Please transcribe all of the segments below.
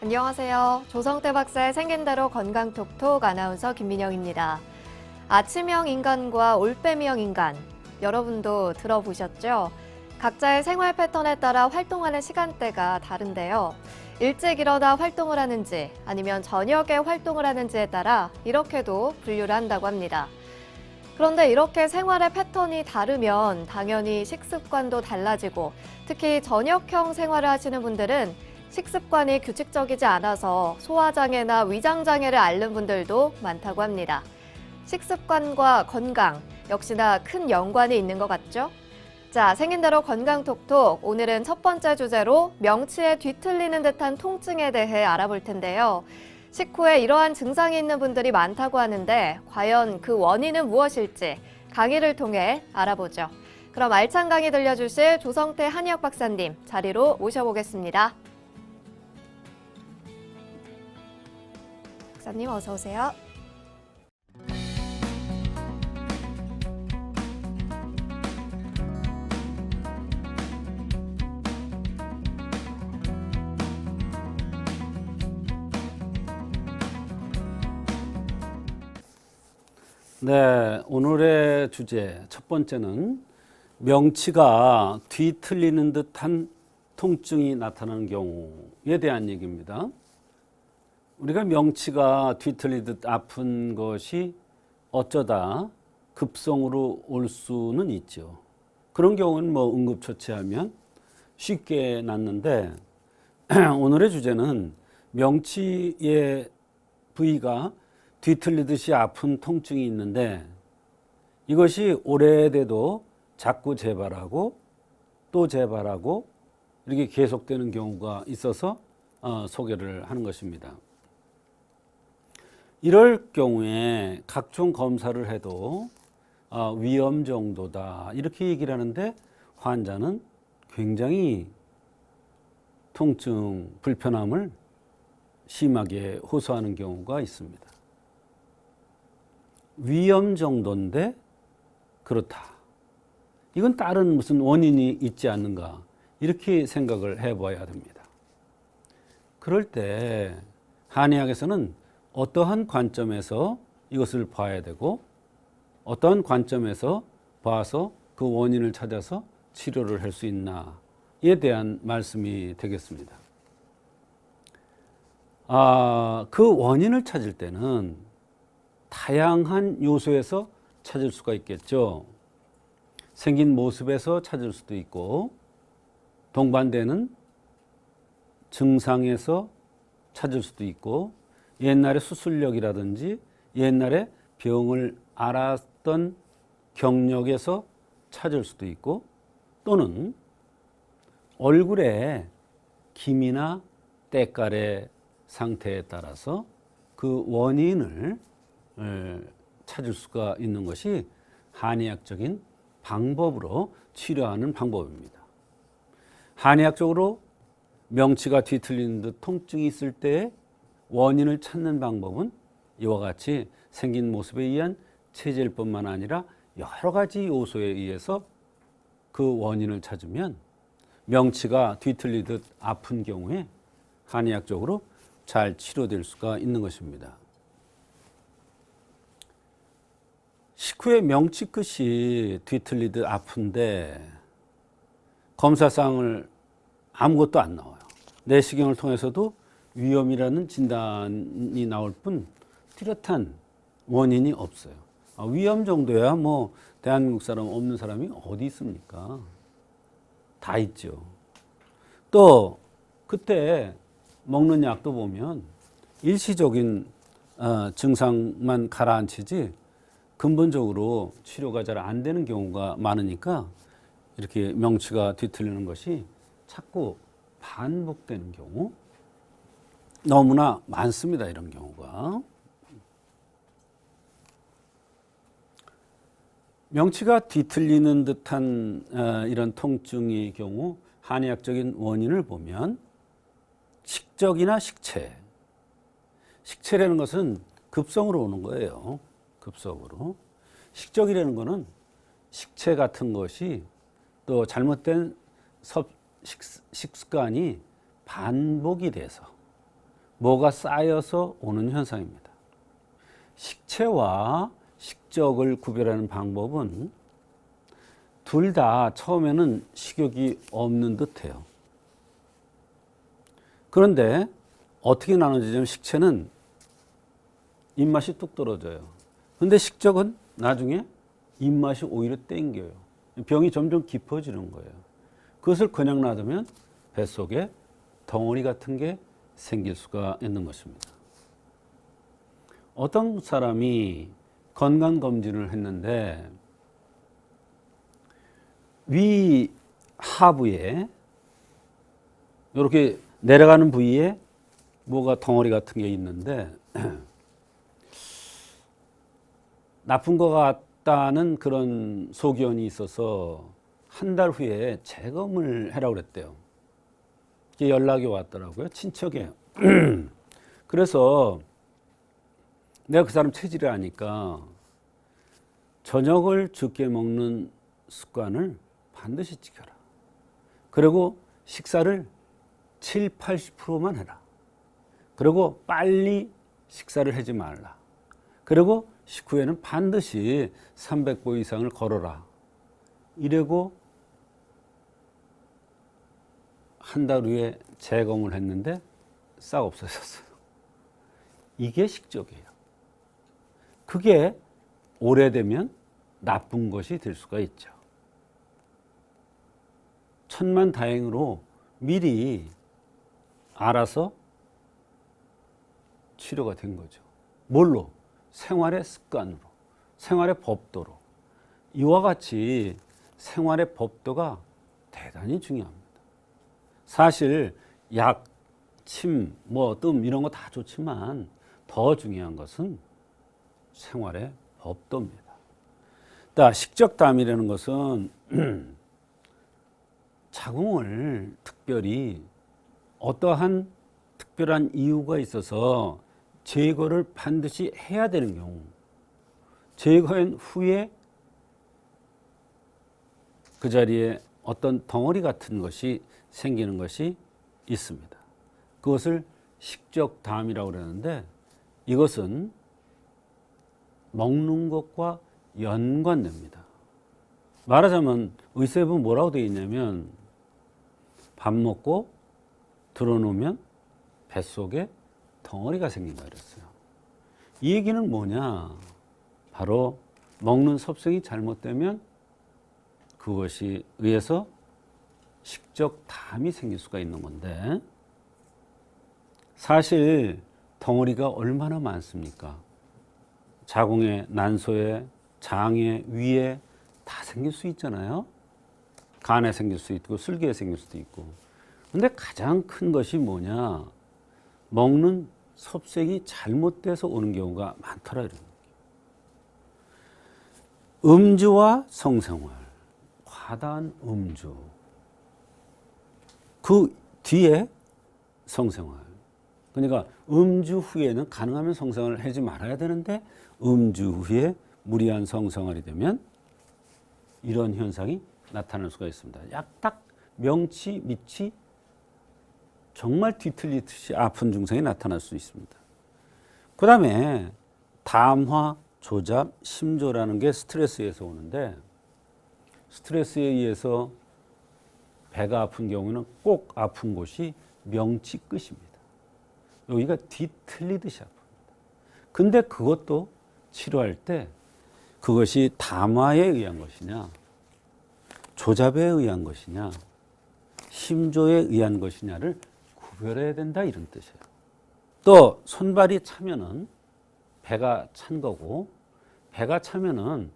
안녕하세요. 조성태 박사의 생긴 대로 건강 톡톡 아나운서 김민영입니다. 아침형 인간과 올빼미형 인간, 여러분도 들어보셨죠? 각자의 생활 패턴에 따라 활동하는 시간대가 다른데요. 일찍 일어나 활동을 하는지 아니면 저녁에 활동을 하는지에 따라 이렇게도 분류를 한다고 합니다. 그런데 이렇게 생활의 패턴이 다르면 당연히 식습관도 달라지고 특히 저녁형 생활을 하시는 분들은 식습관이 규칙적이지 않아서 소화장애나 위장장애를 앓는 분들도 많다고 합니다. 식습관과 건강 역시나 큰 연관이 있는 것 같죠? 자, 생긴 대로 건강 톡톡. 오늘은 첫 번째 주제로 명치에 뒤틀리는 듯한 통증에 대해 알아볼 텐데요. 식후에 이러한 증상이 있는 분들이 많다고 하는데 과연 그 원인은 무엇일지 강의를 통해 알아보죠. 그럼 알찬 강의 들려주실 조성태 한의학 박사님 자리로 모셔보겠습니다. 박사님 어서 오세요. 네, 오늘의 주제 첫 번째는 명치가 뒤틀리는 듯한 통증이 나타나는 경우에 대한 얘기입니다. 우리가 명치가 뒤틀리듯 아픈 것이 어쩌다 급성으로 올 수는 있죠. 그런 경우는 뭐 응급처치하면 쉽게 낫는데 오늘의 주제는 명치의 부위가 뒤틀리듯이 아픈 통증이 있는데 이것이 오래돼도 자꾸 재발하고 또 재발하고 이렇게 계속되는 경우가 있어서 어, 소개를 하는 것입니다. 이럴 경우에 각종 검사를 해도 어, 위험 정도다 이렇게 얘기를 하는데 환자는 굉장히 통증 불편함을 심하게 호소하는 경우가 있습니다. 위험 정도인데 그렇다. 이건 다른 무슨 원인이 있지 않는가 이렇게 생각을 해봐야 됩니다. 그럴 때 한의학에서는 어떠한 관점에서 이것을 봐야 되고 어떠한 관점에서 봐서 그 원인을 찾아서 치료를 할 수 있나에 대한 말씀이 되겠습니다. 아, 그 원인을 찾을 때는 다양한 요소에서 찾을 수가 있겠죠. 생긴 모습에서 찾을 수도 있고, 동반되는 증상에서 찾을 수도 있고, 옛날에 수술력이라든지 옛날에 병을 알았던 경력에서 찾을 수도 있고, 또는 얼굴에 김이나 때깔의 상태에 따라서 그 원인을 에, 찾을 수가 있는 것이 한의학적인 방법으로 치료하는 방법입니다. 한의학적으로 명치가 뒤틀리는 듯 통증이 있을 때 원인을 찾는 방법은 이와 같이 생긴 모습에 의한 체질뿐만 아니라 여러 가지 요소에 의해서 그 원인을 찾으면 명치가 뒤틀리듯 아픈 경우에 한의학적으로 잘 치료될 수가 있는 것입니다. 식후에 명치 끝이 뒤틀리듯 아픈데 검사상을 아무것도 안 나와요. 내시경을 통해서도 위염이라는 진단이 나올 뿐 뚜렷한 원인이 없어요. 아, 위염 정도야 뭐 대한민국 사람 없는 사람이 어디 있습니까? 다 있죠. 또 그때 먹는 약도 보면 일시적인 어, 증상만 가라앉히지 근본적으로 치료가 잘 안 되는 경우가 많으니까 이렇게 명치가 뒤틀리는 것이 자꾸 반복되는 경우 너무나 많습니다. 이런 경우가. 명치가 뒤틀리는 듯한 어, 이런 통증의 경우 한의학적인 원인을 보면 식적이나 식체. 식체라는 것은 급성으로 오는 거예요. 급성으로. 식적이라는 것은 식체 같은 것이 또 잘못된 섭, 식, 식습관이 반복이 돼서 뭐가 쌓여서 오는 현상입니다. 식체와 식적을 구별하는 방법은 둘 다 처음에는 식욕이 없는 듯해요. 그런데 어떻게 나눠지냐면 식체는 입맛이 뚝 떨어져요. 근데 식적은 나중에 입맛이 오히려 땡겨요. 병이 점점 깊어지는 거예요. 그것을 그냥 놔두면 뱃속에 덩어리 같은 게 생길 수가 있는 것입니다. 어떤 사람이 건강검진을 했는데 위 하부에 이렇게 내려가는 부위에 뭐가 덩어리 같은 게 있는데 나쁜 것 같다는 그런 소견이 있어서 한 달 후에 재검을 해라고 그랬대요. 연락이 왔더라고요. 친척이에요. 그래서 내가 그 사람 체질을 아니까 저녁을 적게 먹는 습관을 반드시 지켜라. 그리고 식사를 7, 80%만 해라. 그리고 빨리 식사를 하지 말라. 그리고 식후에는 반드시 300보 이상을 걸어라. 이래고 한 달 후에 재검을 했는데 싹 없어졌어요. 이게 식적이에요. 그게 오래되면 나쁜 것이 될 수가 있죠. 천만 다행으로 미리 알아서 치료가 된 거죠. 뭘로? 생활의 습관으로, 생활의 법도로. 이와 같이 생활의 법도가 대단히 중요합니다. 사실 약, 침, 뭐 뜸 이런 거 다 좋지만 더 중요한 것은 생활의 법도입니다. 자, 식적담이라는 것은 자궁을 특별히 어떠한 특별한 이유가 있어서 제거를 반드시 해야 되는 경우, 제거한 후에 그 자리에 어떤 덩어리 같은 것이 생기는 것이 있습니다. 그것을 식적 담이라고 그러는데 이것은 먹는 것과 연관됩니다. 말하자면 보면 뭐라고 되어 있냐면 밥 먹고 들어놓으면 뱃속에 덩어리가 생긴다 그랬어요. 이 얘기는 뭐냐? 바로 먹는 섭성이 잘못되면 그것이 의해서 식적 담이 생길 수가 있는 건데 사실 덩어리가 얼마나 많습니까? 자궁에, 난소에, 장에, 위에 다 생길 수 있잖아요. 간에 생길 수 있고 슬기에 생길 수도 있고. 근데 가장 큰 것이 뭐냐? 먹는 섭색이 잘못돼서 오는 경우가 많더라 이런. 음주와 성생활, 과다한 음주. 그 뒤에 성생활. 그러니까 음주 후에는 가능하면 성생활을 하지 말아야 되는데 음주 후에 무리한 성생활이 되면 이런 현상이 나타날 수가 있습니다. 약 딱 명치 밑이 정말 뒤틀리듯이 아픈 증상이 나타날 수 있습니다. 그 다음에 담화, 조잡, 심조라는 게 스트레스에서 오는데 스트레스에 의해서 배가 아픈 경우는 꼭 아픈 곳이 명치 끝입니다. 여기가 뒤틀리듯이 아픕니다. 근데 그것도 치료할 때 그것이 담화에 의한 것이냐, 조잡에 의한 것이냐, 심조에 의한 것이냐를 구별해야 된다 이런 뜻이에요. 또 손발이 차면은 배가 찬 거고 배가 차면은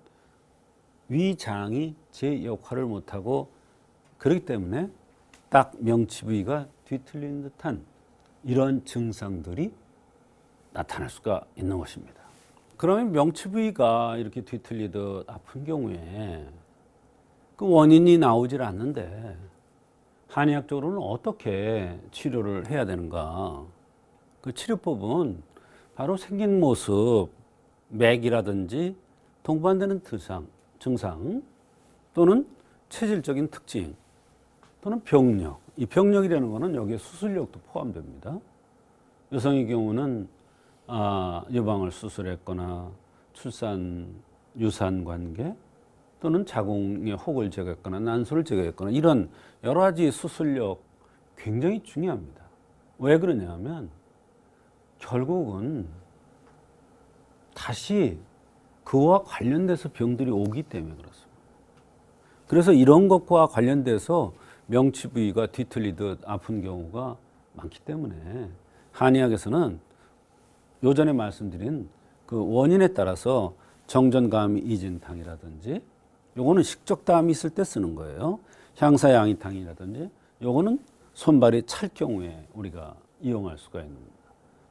위장이 제 역할을 못 하고 그렇기 때문에 딱 명치 부위가 뒤틀린 듯한 이런 증상들이 나타날 수가 있는 것입니다. 그러면 명치 부위가 이렇게 뒤틀리듯 아픈 경우에 그 원인이 나오질 않는데 한의학적으로는 어떻게 치료를 해야 되는가? 그 치료법은 바로 생긴 모습, 맥이라든지 동반되는 증상, 증상 또는 체질적인 특징 또는 병력. 이 병력이라는 것은 여기에 수술력도 포함됩니다. 여성의 경우는 아, 여방을 수술했거나 출산 유산 관계 또는 자궁의 혹을 제거했거나 난소를 제거했거나 이런 여러 가지 수술력 굉장히 중요합니다. 왜 그러냐면 결국은 다시 그와 관련돼서 병들이 오기 때문에 그렇습니다. 그래서 이런 것과 관련돼서 명치 부위가 뒤틀리듯 아픈 경우가 많기 때문에 한의학에서는 요전에 말씀드린 그 원인에 따라서 정전감 이진탕이라든지 요거는 식적담이 있을 때 쓰는 거예요. 향사양이탕이라든지 요거는 손발이 찰 경우에 우리가 이용할 수가 있습니다.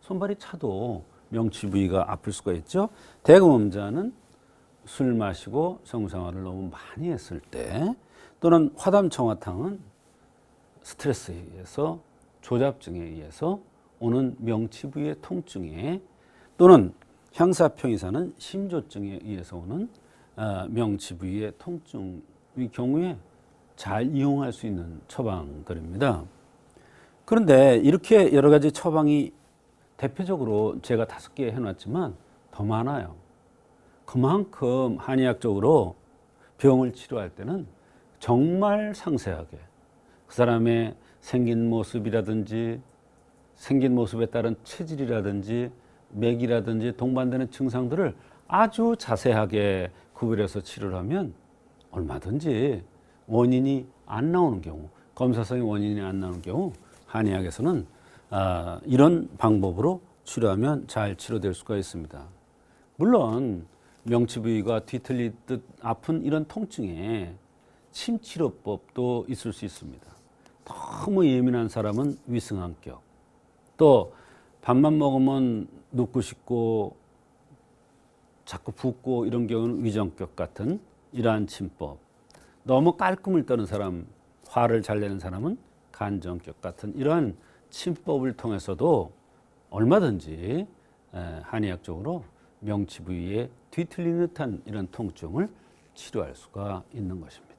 손발이 차도 명치 부위가 아플 수가 있죠. 대금음자는 술 마시고 성생활을 너무 많이 했을 때 또는 화담청화탕은 스트레스에 의해서 조잡증에 의해서 오는 명치 부위의 통증에 또는 향사평이사는 심조증에 의해서 오는 아, 명치 부위의 통증의 경우에 잘 이용할 수 있는 처방들입니다. 그런데 이렇게 여러 가지 처방이 대표적으로 제가 다섯 개 해놨지만 더 많아요. 그만큼 한의학적으로 병을 치료할 때는 정말 상세하게 그 사람의 생긴 모습이라든지 생긴 모습에 따른 체질이라든지 맥이라든지 동반되는 증상들을 아주 자세하게 구별해서 치료를 하면 얼마든지 원인이 안 나오는 경우 검사상의 원인이 안 나오는 경우 한의학에서는 아, 이런 방법으로 치료하면 잘 치료될 수가 있습니다. 물론 명치 부위가 뒤틀리듯 아픈 이런 통증에 침치료법도 있을 수 있습니다. 너무 예민한 사람은 위승한격, 또 밥만 먹으면 눕고 싶고 자꾸 붓고 이런 경우는 위정격 같은 이러한 침법. 너무 깔끔을 떠는 사람, 화를 잘 내는 사람은 간정격 같은 이러한 침법을 통해서도 얼마든지 에, 한의학적으로 명치 부위에 뒤틀리는 듯한 이런 통증을 치료할 수가 있는 것입니다.